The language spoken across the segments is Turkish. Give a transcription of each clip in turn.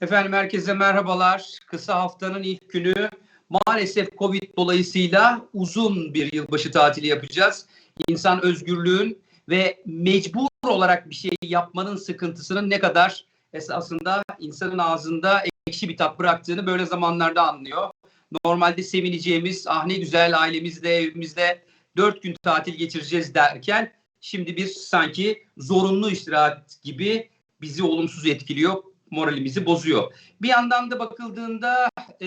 Efendim herkese merhabalar. Kısa haftanın ilk günü maalesef Covid dolayısıyla uzun bir yılbaşı tatili yapacağız. İnsan özgürlüğün ve mecbur olarak bir şey yapmanın sıkıntısının ne kadar esasında insanın ağzında ekşi bir tat bıraktığını böyle zamanlarda anlıyor. Normalde sevineceğimiz ah ne güzel ailemizde evimizde dört gün tatil geçireceğiz derken şimdi bir sanki zorunlu istirahat gibi bizi olumsuz etkiliyor moralimizi bozuyor. Bir yandan da bakıldığında e,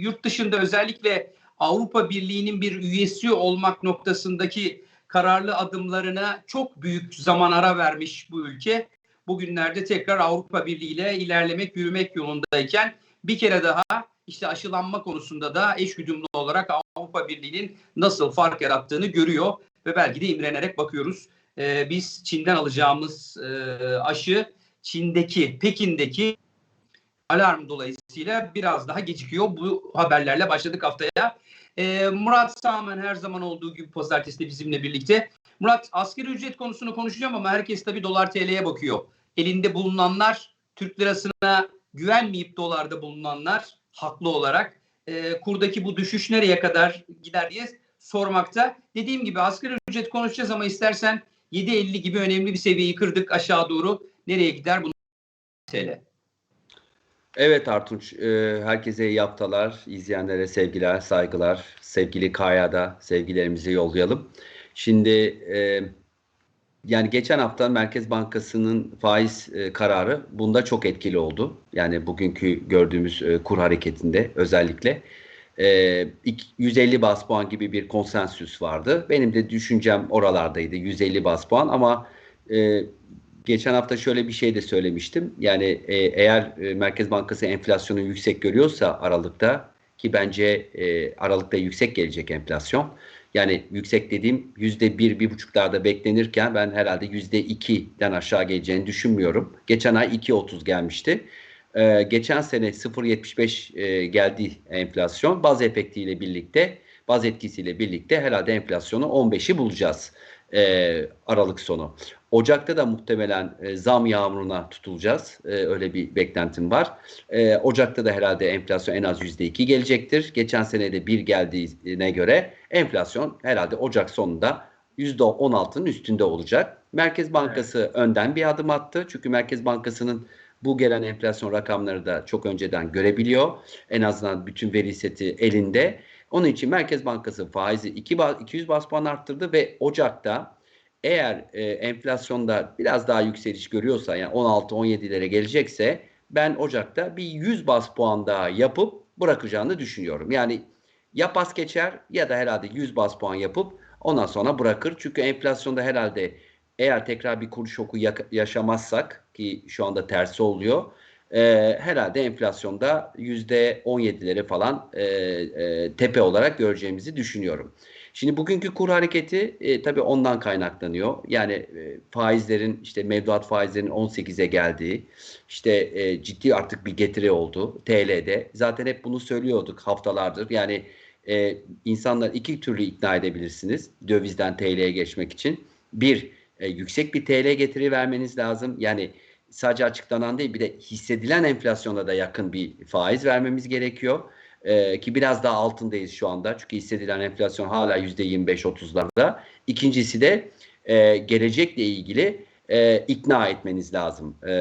yurt dışında özellikle Avrupa Birliği'nin bir üyesi olmak noktasındaki kararlı adımlarına çok büyük zaman ara vermiş bu ülke. Bugünlerde tekrar Avrupa Birliği ile ilerlemek, yürümek yolundayken bir kere daha işte aşılanma konusunda da eşgüdümlü olarak Avrupa Birliği'nin nasıl fark yarattığını görüyor ve belki de imrenerek bakıyoruz. Ee, biz Çin'den alacağımız e, aşı Çin'deki, Pekin'deki alarm dolayısıyla biraz daha gecikiyor. Bu haberlerle başladık haftaya. Ee, Murat Sağmen her zaman olduğu gibi pazartesi de bizimle birlikte. Murat asgari ücret konusunu konuşacağım ama herkes tabii dolar TL'ye bakıyor. Elinde bulunanlar Türk lirasına güvenmeyip dolarda bulunanlar haklı olarak e, kurdaki bu düşüş nereye kadar gider diye sormakta. Dediğim gibi asgari ücret konuşacağız ama istersen 7.50 gibi önemli bir seviyeyi kırdık aşağı doğru. Nereye gider bu TL? Evet Artunç, e, herkese iyi haftalar, izleyenlere sevgiler, saygılar. Sevgili Kaya da sevgilerimizi yollayalım. Şimdi e, yani geçen hafta Merkez Bankası'nın faiz e, kararı bunda çok etkili oldu. Yani bugünkü gördüğümüz kur hareketinde özellikle. E, 150 bas puan gibi bir konsensüs vardı. Benim de düşüncem oralardaydı 150 bas puan ama geçen hafta şöyle bir şey de söylemiştim. Yani e, eğer e, Merkez Bankası enflasyonu yüksek görüyorsa Aralık'ta ki bence e, Aralık'ta yüksek gelecek enflasyon. Yani yüksek dediğim yüzde bir, bir buçuklarda beklenirken ben herhalde yüzde ikiden aşağı geleceğini düşünmüyorum. Geçen ay 2.30 gelmişti. Ee, geçen sene 0.75 e, geldi enflasyon. Baz efektiyle birlikte, baz etkisiyle birlikte herhalde enflasyonu 15'i bulacağız e, Aralık sonu. Ocak'ta da muhtemelen e, zam yağmuruna tutulacağız. E, öyle bir beklentim var. E, Ocak'ta da herhalde enflasyon en az %2 gelecektir. Geçen sene de 1 geldiğine göre enflasyon herhalde Ocak sonunda %16'nın üstünde olacak. Merkez Bankası evet. önden bir adım attı. Çünkü Merkez Bankası'nın bu gelen enflasyon rakamları da çok önceden görebiliyor. En azından bütün veri seti elinde. Onun için Merkez Bankası faizi 200 bas puan arttırdı ve Ocak'ta eğer e, enflasyonda biraz daha yükseliş görüyorsa yani 16-17'lere gelecekse ben Ocak'ta bir 100 bas puan daha yapıp bırakacağını düşünüyorum. Yani ya pas geçer ya da herhalde 100 bas puan yapıp ondan sonra bırakır. Çünkü enflasyonda herhalde eğer tekrar bir kur şoku yaşamazsak ki şu anda tersi oluyor. E, herhalde enflasyonda %17'leri falan e, e, tepe olarak göreceğimizi düşünüyorum. Şimdi bugünkü kur hareketi e, tabii ondan kaynaklanıyor. Yani e, faizlerin işte mevduat faizlerinin 18'e geldiği işte e, ciddi artık bir getiri oldu TL'de. Zaten hep bunu söylüyorduk haftalardır. Yani e, insanlar iki türlü ikna edebilirsiniz dövizden TL'ye geçmek için. Bir, e, yüksek bir TL getiri vermeniz lazım. Yani sadece açıklanan değil bir de hissedilen enflasyona da yakın bir faiz vermemiz gerekiyor. Ee, ki biraz daha altındayız şu anda. Çünkü hissedilen enflasyon hala %25-30'larda. İkincisi de e, gelecekle ilgili e, ikna etmeniz lazım e,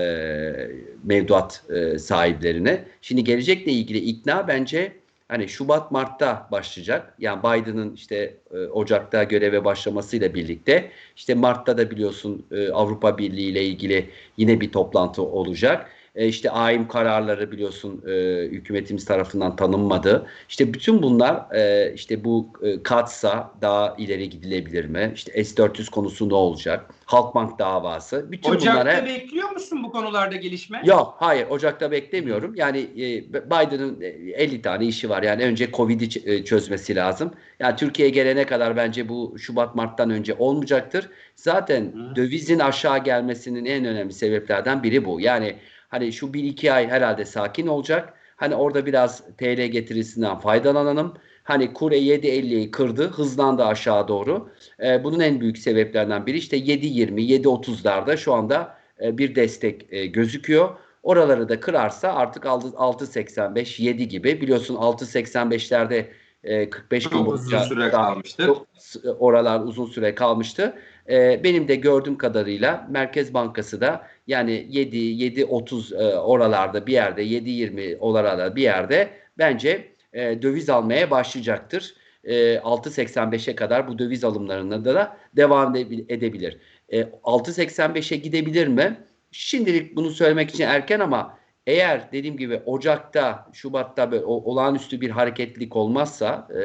mevduat e, sahiplerine. Şimdi gelecekle ilgili ikna bence hani Şubat Mart'ta başlayacak. Yani Biden'ın işte e, Ocak'ta göreve başlamasıyla birlikte işte Mart'ta da biliyorsun e, Avrupa Birliği ile ilgili yine bir toplantı olacak. E, işte AIM kararları biliyorsun e, hükümetimiz tarafından tanınmadı. İşte bütün bunlar e, işte bu e, katsa daha ileri gidilebilir mi? İşte S-400 konusu ne olacak? Halkbank davası. Bütün Ocak'ta bunlara... bekliyor musun bu konularda gelişme? Yok hayır Ocak'ta beklemiyorum. Yani e, Biden'ın 50 tane işi var. Yani önce Covid'i e, çözmesi lazım. Yani Türkiye'ye gelene kadar bence bu Şubat Mart'tan önce olmayacaktır. Zaten Hı. dövizin aşağı gelmesinin en önemli sebeplerden biri bu. Yani Hani şu bir iki ay herhalde sakin olacak. Hani orada biraz TL getirisinden faydalanalım. Hani kure 7.50'yi kırdı, hızlandı aşağı doğru. Ee, bunun en büyük sebeplerinden biri işte 7.20, 7.30'larda şu anda e, bir destek e, gözüküyor. Oraları da kırarsa artık 6.85 7 gibi biliyorsun 6.85'lerde e, 45 gün boyunca uzun süre kalmıştı. oralar uzun süre kalmıştı. E, benim de gördüğüm kadarıyla Merkez Bankası da yani 7 7.30 e, oralarda bir yerde 7.20 oralarda bir yerde bence e, döviz almaya başlayacaktır. E, 6.85'e kadar bu döviz alımlarına da, devam edebil- edebilir. E, 6.85'e gidebilir mi? Şimdilik bunu söylemek için erken ama eğer dediğim gibi Ocak'ta, Şubat'ta böyle olağanüstü bir hareketlilik olmazsa e,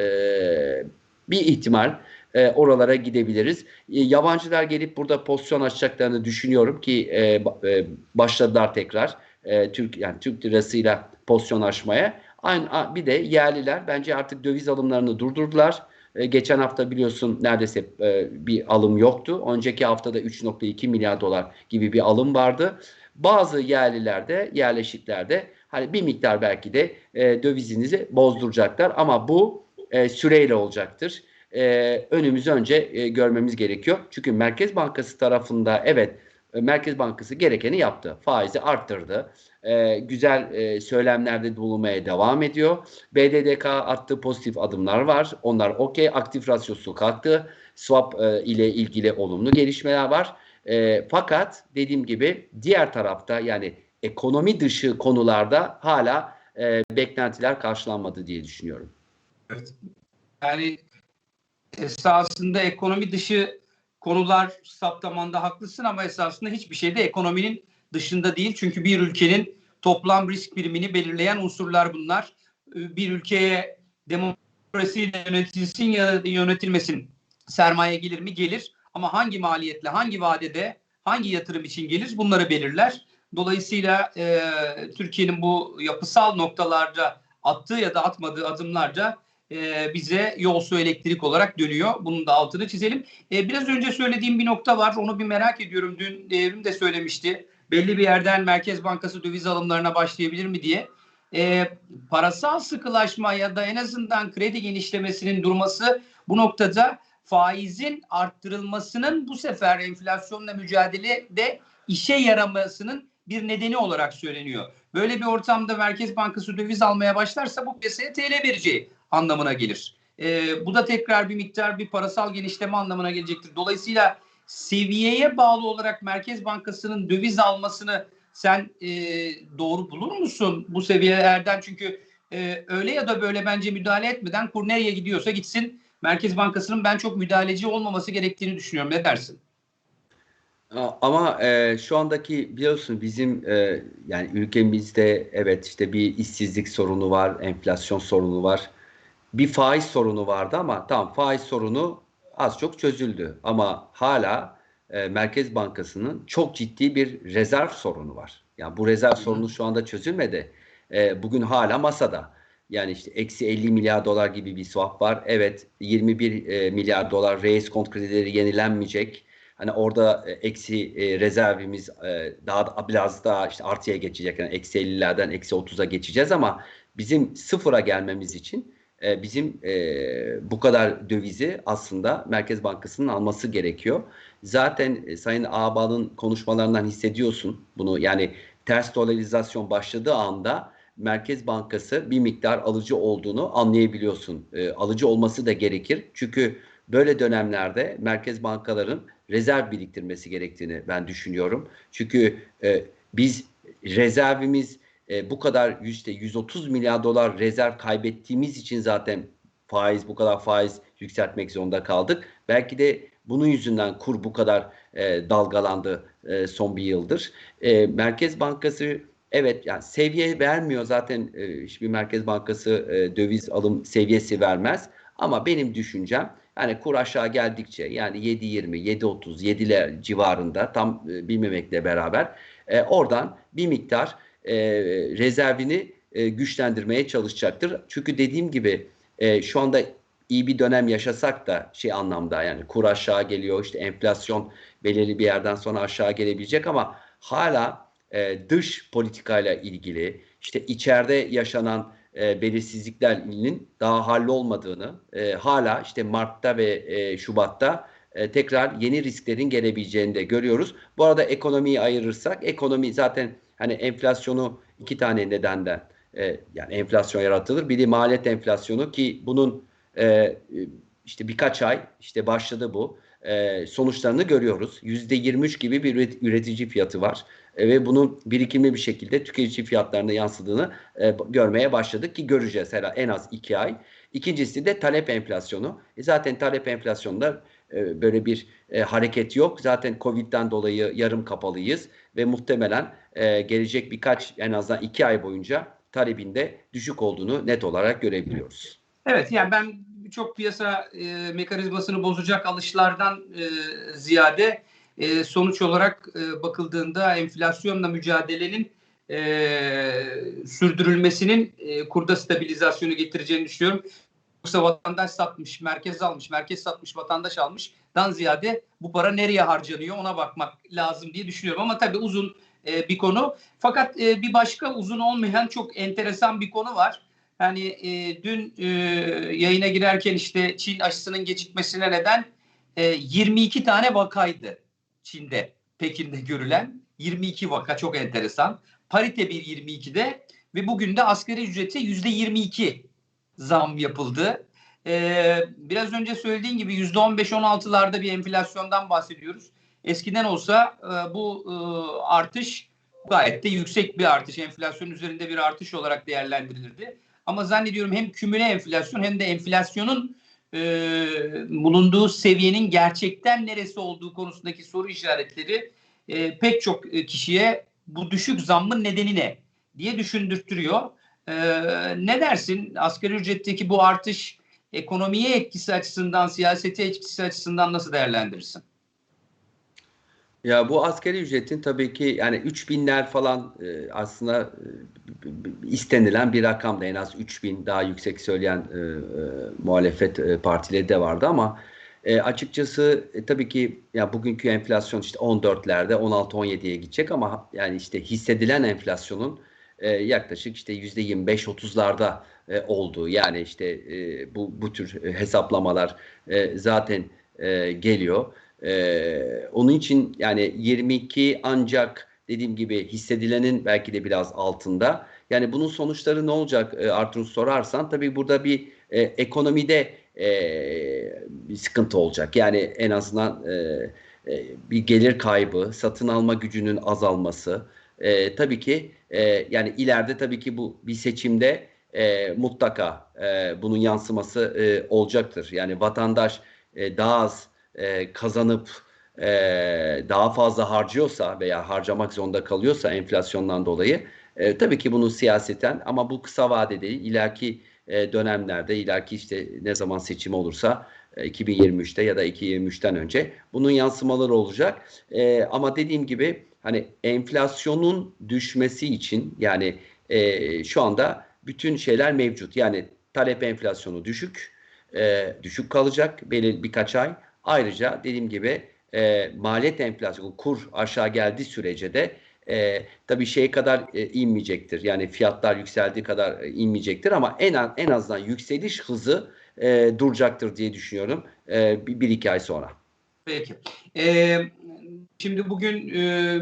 bir ihtimal e, oralara gidebiliriz. E, yabancılar gelip burada pozisyon açacaklarını düşünüyorum ki e, e, başladılar tekrar e, Türk yani Türk lirasıyla pozisyon açmaya. Aynı bir de yerliler bence artık döviz alımlarını durdurdular. E, geçen hafta biliyorsun neredeyse e, bir alım yoktu. Önceki haftada 3.2 milyar dolar gibi bir alım vardı. Bazı yerlilerde, yerleşiklerde hani bir miktar belki de e, dövizinizi bozduracaklar ama bu e, süreyle olacaktır. E, önümüzü önce e, görmemiz gerekiyor. Çünkü Merkez Bankası tarafında evet e, Merkez Bankası gerekeni yaptı. Faizi arttırdı. E, güzel e, söylemlerde bulunmaya devam ediyor. BDDK attığı pozitif adımlar var. Onlar okey. Aktif rasyosu kalktı. Swap e, ile ilgili olumlu gelişmeler var. E, fakat dediğim gibi diğer tarafta yani ekonomi dışı konularda hala e, beklentiler karşılanmadı diye düşünüyorum. Yani esasında ekonomi dışı konular saptamanda haklısın ama esasında hiçbir şey de ekonominin dışında değil. Çünkü bir ülkenin toplam risk birimini belirleyen unsurlar bunlar. Ee, Bir ülkeye demokrasiyle yönetilsin ya da yönetilmesin sermaye gelir mi? Gelir. Ama hangi maliyetle, hangi vadede, hangi yatırım için gelir bunları belirler. Dolayısıyla e, Türkiye'nin bu yapısal noktalarda attığı ya da atmadığı adımlarda e, bize yol su elektrik olarak dönüyor. Bunun da altını çizelim. E, biraz önce söylediğim bir nokta var. Onu bir merak ediyorum. Dün devrim de söylemişti. Belli bir yerden Merkez Bankası döviz alımlarına başlayabilir mi diye. E, parasal sıkılaşma ya da en azından kredi genişlemesinin durması bu noktada faizin arttırılmasının bu sefer enflasyonla mücadelede işe yaramasının bir nedeni olarak söyleniyor. Böyle bir ortamda Merkez Bankası döviz almaya başlarsa bu piyasaya TL vereceği anlamına gelir. Ee, bu da tekrar bir miktar bir parasal genişleme anlamına gelecektir. Dolayısıyla seviyeye bağlı olarak Merkez Bankası'nın döviz almasını sen e, doğru bulur musun bu seviyelerden? Çünkü e, öyle ya da böyle bence müdahale etmeden kur nereye gidiyorsa gitsin. Merkez Bankası'nın ben çok müdahaleci olmaması gerektiğini düşünüyorum. Ne dersin? Ama e, şu andaki biliyorsun bizim e, yani ülkemizde evet işte bir işsizlik sorunu var, enflasyon sorunu var. Bir faiz sorunu vardı ama tamam faiz sorunu az çok çözüldü. Ama hala e, Merkez Bankası'nın çok ciddi bir rezerv sorunu var. Yani bu rezerv sorunu şu anda çözülmedi. E, bugün hala masada. Yani işte eksi 50 milyar dolar gibi bir swap var. Evet 21 e, milyar dolar reis kont kredileri yenilenmeyecek. Hani orada e, eksi e, rezervimiz e, daha da, biraz daha işte artıya geçecek. Yani eksi 50'lerden eksi 30'a geçeceğiz ama bizim sıfıra gelmemiz için e, bizim e, bu kadar dövizi aslında Merkez Bankası'nın alması gerekiyor. Zaten e, Sayın Ağbal'ın konuşmalarından hissediyorsun bunu. Yani ters dolarizasyon başladığı anda Merkez Bankası bir miktar alıcı olduğunu anlayabiliyorsun. E, alıcı olması da gerekir. Çünkü böyle dönemlerde merkez bankaların rezerv biriktirmesi gerektiğini ben düşünüyorum. Çünkü e, biz rezervimiz e, bu kadar işte 130 milyar dolar rezerv kaybettiğimiz için zaten faiz bu kadar faiz yükseltmek zorunda kaldık. Belki de bunun yüzünden kur bu kadar e, dalgalandı e, son bir yıldır. E, Merkez Bankası evet yani seviye vermiyor zaten e, hiçbir Merkez Bankası e, döviz alım seviyesi vermez. Ama benim düşüncem yani kur aşağı geldikçe yani 7.20, 7.30, 7'ler civarında tam e, bilmemekle beraber e, oradan bir miktar e, rezervini e, güçlendirmeye çalışacaktır. Çünkü dediğim gibi e, şu anda iyi bir dönem yaşasak da şey anlamda yani kur aşağı geliyor işte enflasyon belirli bir yerden sonra aşağı gelebilecek ama hala e, dış politikayla ilgili işte içeride yaşanan e, belirsizliklerinin daha hallolmadığını e, hala işte Mart'ta ve e, Şubat'ta e, tekrar yeni risklerin gelebileceğini de görüyoruz. Bu arada ekonomiyi ayırırsak ekonomi zaten hani enflasyonu iki tane nedenden e, yani enflasyon yaratılır. Biri maliyet enflasyonu ki bunun e, işte birkaç ay işte başladı bu. E, sonuçlarını görüyoruz. %23 gibi bir üret- üretici fiyatı var. E, ve bunun birikimli bir şekilde tüketici fiyatlarına yansıdığını e, görmeye başladık ki göreceğiz herhalde en az iki ay. İkincisi de talep enflasyonu. E, zaten talep enflasyonunda e, böyle bir e, hareket yok. Zaten Covid'den dolayı yarım kapalıyız ve muhtemelen e, gelecek birkaç en azından iki ay boyunca talebinde düşük olduğunu net olarak görebiliyoruz. Evet yani ben çok piyasa e, mekanizmasını bozacak alışlardan e, ziyade e, sonuç olarak e, bakıldığında enflasyonla mücadelenin e, sürdürülmesinin e, kurda stabilizasyonu getireceğini düşünüyorum. Yoksa vatandaş satmış, merkez almış, merkez satmış, vatandaş almışdan ziyade bu para nereye harcanıyor ona bakmak lazım diye düşünüyorum. Ama tabii uzun e, bir konu. Fakat e, bir başka uzun olmayan çok enteresan bir konu var. Yani e, dün e, yayına girerken işte Çin aşısının gecikmesine neden e, 22 tane vakaydı Çin'de, Pekin'de görülen 22 vaka çok enteresan. Parite bir 22'de ve bugün de asgari ücrete yüzde 22 zam yapıldı. Ee, biraz önce söylediğin gibi yüzde 15-16'larda bir enflasyondan bahsediyoruz. Eskiden olsa e, bu e, artış gayet de yüksek bir artış. Enflasyon üzerinde bir artış olarak değerlendirilirdi. Ama zannediyorum hem kümüle enflasyon hem de enflasyonun e, bulunduğu seviyenin gerçekten neresi olduğu konusundaki soru işaretleri e, pek çok kişiye bu düşük zammın nedeni ne diye düşündürtüyor. E, ne dersin asgari ücretteki bu artış ekonomiye etkisi açısından, siyasete etkisi açısından nasıl değerlendirirsin? Ya bu asgari ücretin tabii ki yani 3000'ler falan e, aslında e, istenilen bir rakamda en az 3000 daha yüksek söyleyen e, e, muhalefet e, partileri de vardı ama e, açıkçası e, tabii ki ya bugünkü enflasyon işte 14'lerde 16-17'ye gidecek ama yani işte hissedilen enflasyonun e, yaklaşık işte %25-30'larda e, olduğu yani işte e, bu bu tür hesaplamalar e, zaten e, geliyor. Ee, onun için yani 22 ancak dediğim gibi hissedilenin belki de biraz altında. Yani bunun sonuçları ne olacak e, Artur sorarsan tabii burada bir e, ekonomide e, bir sıkıntı olacak. Yani en azından e, e, bir gelir kaybı, satın alma gücünün azalması. E, tabii ki e, yani ileride tabii ki bu bir seçimde e, mutlaka e, bunun yansıması e, olacaktır. Yani vatandaş e, daha az e, kazanıp e, daha fazla harcıyorsa veya harcamak zorunda kalıyorsa enflasyondan dolayı e, tabii ki bunu siyaseten ama bu kısa vadede ileriki e, dönemlerde ileriki işte ne zaman seçim olursa e, 2023'te ya da 2023'ten önce bunun yansımaları olacak. E, ama dediğim gibi hani enflasyonun düşmesi için yani e, şu anda bütün şeyler mevcut. Yani talep enflasyonu düşük, e, düşük kalacak belirli birkaç ay. Ayrıca dediğim gibi e, maliyet enflasyonu kur aşağı geldiği sürece de e, tabii şey kadar e, inmeyecektir. Yani fiyatlar yükseldiği kadar e, inmeyecektir ama en en azından yükseliş hızı e, duracaktır diye düşünüyorum e, bir, bir iki ay sonra. Peki. Ee, şimdi bugün e,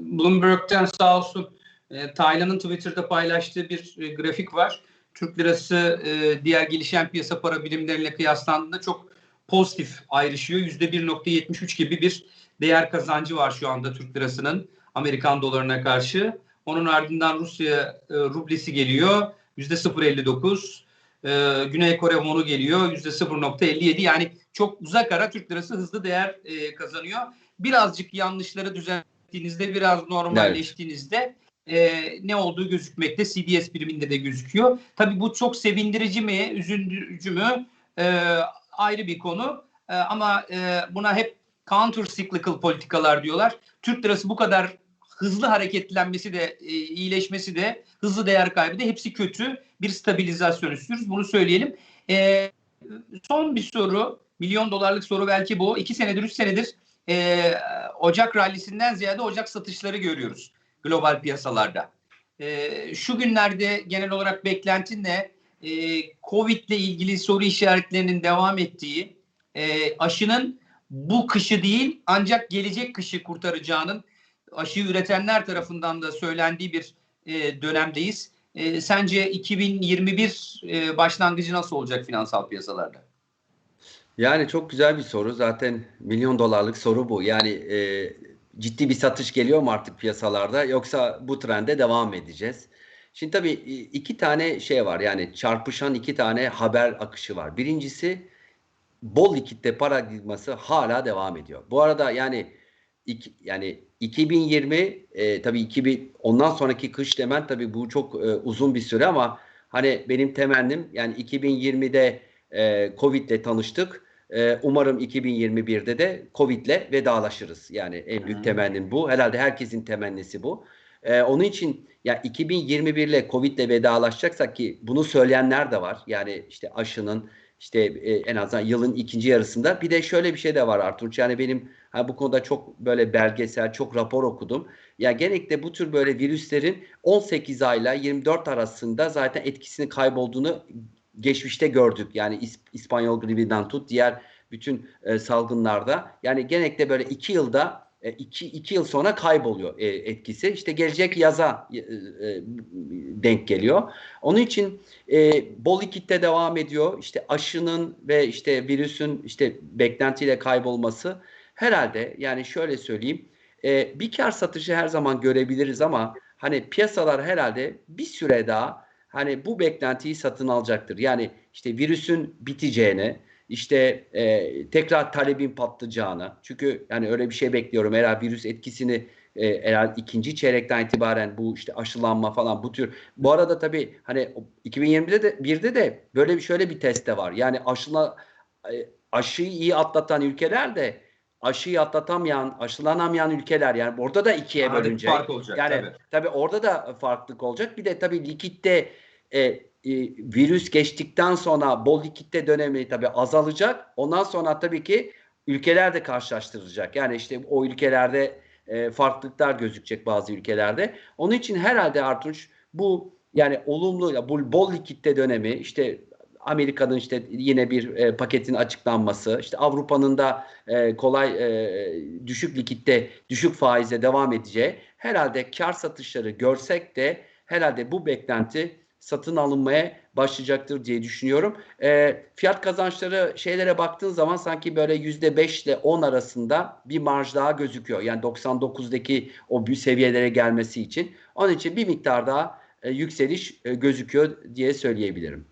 Bloomberg'den sağ olsun e, Taylan'ın Twitter'da paylaştığı bir e, grafik var. Türk lirası e, diğer gelişen piyasa para birimleriyle kıyaslandığında çok pozitif ayrışıyor. %1.73 gibi bir değer kazancı var şu anda Türk lirasının Amerikan dolarına karşı. Onun ardından Rusya e, rublesi geliyor. %0.59. E, Güney Kore wonu geliyor. %0.57. Yani çok uzak ara Türk lirası hızlı değer e, kazanıyor. Birazcık yanlışları düzelttiğinizde, biraz normalleştiğinizde e, ne olduğu gözükmekte. CDS biriminde de gözüküyor. Tabii bu çok sevindirici mi, üzüntücü mü? E, ayrı bir konu. E, ama e, buna hep counter cyclical politikalar diyorlar. Türk lirası bu kadar hızlı hareketlenmesi de e, iyileşmesi de hızlı değer kaybı da hepsi kötü. Bir stabilizasyon istiyoruz. Bunu söyleyelim. E, son bir soru. Milyon dolarlık soru belki bu. İki senedir, üç senedir e, Ocak rallisinden ziyade Ocak satışları görüyoruz global piyasalarda. E, şu günlerde genel olarak beklentin ne? E, Covid ile ilgili soru işaretlerinin devam ettiği, e, aşının bu kışı değil ancak gelecek kışı kurtaracağının aşı üretenler tarafından da söylendiği bir e, dönemdeyiz. E, sence 2021 e, başlangıcı nasıl olacak finansal piyasalarda? Yani çok güzel bir soru. Zaten milyon dolarlık soru bu. Yani e, ciddi bir satış geliyor mu artık piyasalarda yoksa bu trende devam edeceğiz? Şimdi tabii iki tane şey var. Yani çarpışan iki tane haber akışı var. Birincisi bol likitte paradigması hala devam ediyor. Bu arada yani iki, yani 2020 e, tabii 2000 ondan sonraki kış demen tabii bu çok e, uzun bir süre ama hani benim temennim yani 2020'de e, Covid'le tanıştık. E, umarım 2021'de de Covid'le vedalaşırız. Yani en büyük temennim bu. Herhalde herkesin temennisi bu. E, onun için ya 2021 ile Covid'le vedalaşacaksak ki bunu söyleyenler de var. Yani işte aşının işte e, en azından yılın ikinci yarısında. Bir de şöyle bir şey de var Artunç. Yani benim ha, bu konuda çok böyle belgesel, çok rapor okudum. Ya genellikle bu tür böyle virüslerin 18 ayla 24 arasında zaten etkisini kaybolduğunu geçmişte gördük. Yani İsp- İspanyol gribinden tut diğer bütün e, salgınlarda. Yani genellikle böyle 2 yılda 2 2 yıl sonra kayboluyor e, etkisi. İşte gelecek yaza e, e, denk geliyor. Onun için e, bol likitte devam ediyor. İşte aşının ve işte virüsün işte beklentiyle kaybolması herhalde yani şöyle söyleyeyim e, bir kar satışı her zaman görebiliriz ama hani piyasalar herhalde bir süre daha hani bu beklentiyi satın alacaktır. Yani işte virüsün biteceğine, işte e, tekrar talebin patlayacağına. Çünkü yani öyle bir şey bekliyorum. Eğer virüs etkisini e, eğer ikinci çeyrekten itibaren bu işte aşılanma falan bu tür. Bu arada tabii hani 2020'de de birde de böyle bir şöyle bir test de var. Yani aşıla e, aşıyı iyi atlatan ülkeler de aşıyı atlatamayan, aşılanamayan ülkeler yani orada da ikiye Arada bir bölünecek. fark olacak, yani tabii. tabii orada da farklılık olacak. Bir de tabii likitte e, e, virüs geçtikten sonra bol likitte dönemi tabii azalacak. Ondan sonra tabii ki ülkeler de karşılaştırılacak. Yani işte o ülkelerde e, farklılıklar gözükecek bazı ülkelerde. Onun için herhalde Artunç bu yani olumlu bu bol likitte dönemi işte Amerika'nın işte yine bir e, paketin açıklanması, işte Avrupa'nın da e, kolay e, düşük likitte, düşük faize devam edeceği herhalde kar satışları görsek de herhalde bu beklenti satın alınmaya başlayacaktır diye düşünüyorum. E, fiyat kazançları şeylere baktığın zaman sanki böyle yüzde 5 ile 10 arasında bir marj daha gözüküyor. Yani 99'daki o büyük seviyelere gelmesi için. Onun için bir miktar daha e, yükseliş e, gözüküyor diye söyleyebilirim.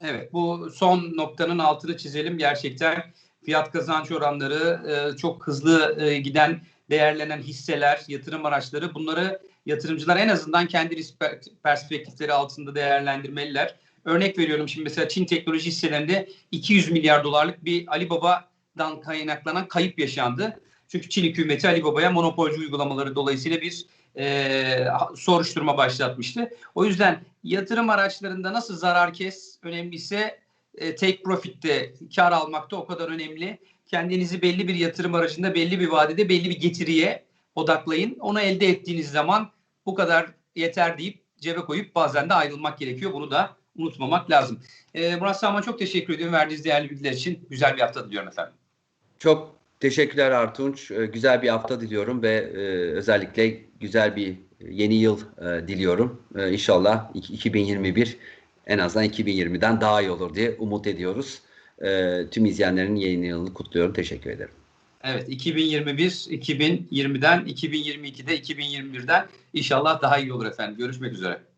Evet bu son noktanın altını çizelim. Gerçekten fiyat kazanç oranları e, çok hızlı e, giden değerlenen hisseler, yatırım araçları bunları yatırımcılar en azından kendi risk perspektifleri altında değerlendirmeliler. Örnek veriyorum şimdi mesela Çin teknoloji hisselerinde 200 milyar dolarlık bir Alibaba'dan kaynaklanan kayıp yaşandı. Çünkü Çin hükümeti Alibaba'ya monopolcu uygulamaları dolayısıyla bir e, soruşturma başlatmıştı. O yüzden yatırım araçlarında nasıl zarar kes önemliyse e, take profit'te kar almakta o kadar önemli. Kendinizi belli bir yatırım aracında belli bir vadede belli bir getiriye odaklayın. Onu elde ettiğiniz zaman bu kadar yeter deyip cebe koyup bazen de ayrılmak gerekiyor. Bunu da unutmamak lazım. E, Murat Sağman çok teşekkür ediyorum verdiğiniz değerli bilgiler için. Güzel bir hafta diliyorum efendim. Çok teşekkürler Artunç. Ee, Güzel bir hafta diliyorum ve e, özellikle güzel bir yeni yıl e, diliyorum. E, İnşallah 2021 en azından 2020'den daha iyi olur diye umut ediyoruz. E, Tüm izleyenlerin yeni yılını kutluyorum. Teşekkür ederim. Evet 2021, 2020'den, 2022'de, 2021'den inşallah daha iyi olur efendim. Görüşmek üzere.